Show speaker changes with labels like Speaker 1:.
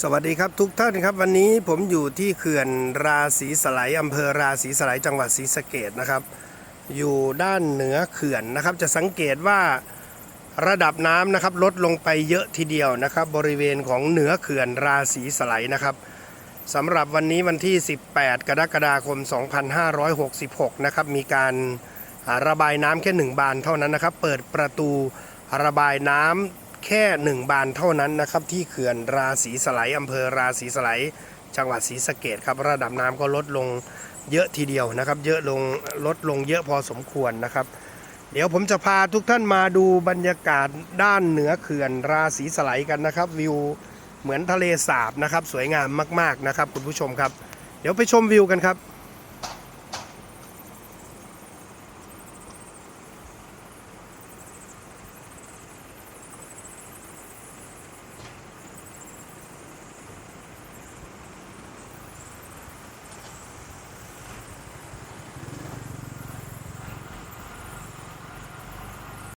Speaker 1: สวัสดีครับทุกท่านครับวันนี้ผมอยู่ที่เขื่อนราศีสไลยอำเภอราศีสไลจังหวัดศรีสะเกดนะครับ อยู่ด้านเหนือเขื่อนนะครับ จะสังเกตว่าระดับน้ำนะครับลดลงไปเยอะทีเดียวนะครับ บริเวณของเหนือเขื่อนราศีสไลนะครับสำหรับวันนี้วันที่ 18 กรกฎาคม 2566 นะครับมีการระบายน้ำแค่หนึ่งบานเท่านั้นนะครับ เปิดประตูระบายน้ำ แค่หนึ่งบานเท่านั้นนะครับ ที่เขื่อนราศีสไลยอำเภอราศีสไลจังหวัดศรีสะเกดครับ ระดับน้ำก็ลดลงเยอะทีเดียวนะครับ เยอะลงลดลงเยอะพอสมควรนะครับ เดี๋ยวผมจะพาทุกท่านมาดูบรรยากาศด้านเหนือเขื่อนราศีสไลกันนะครับ วิวเหมือนทะเลสาบนะครับ สวยงามมาก ๆนะครับ คุณผู้ชมครับ เดี๋ยวไปชมวิวกันครับ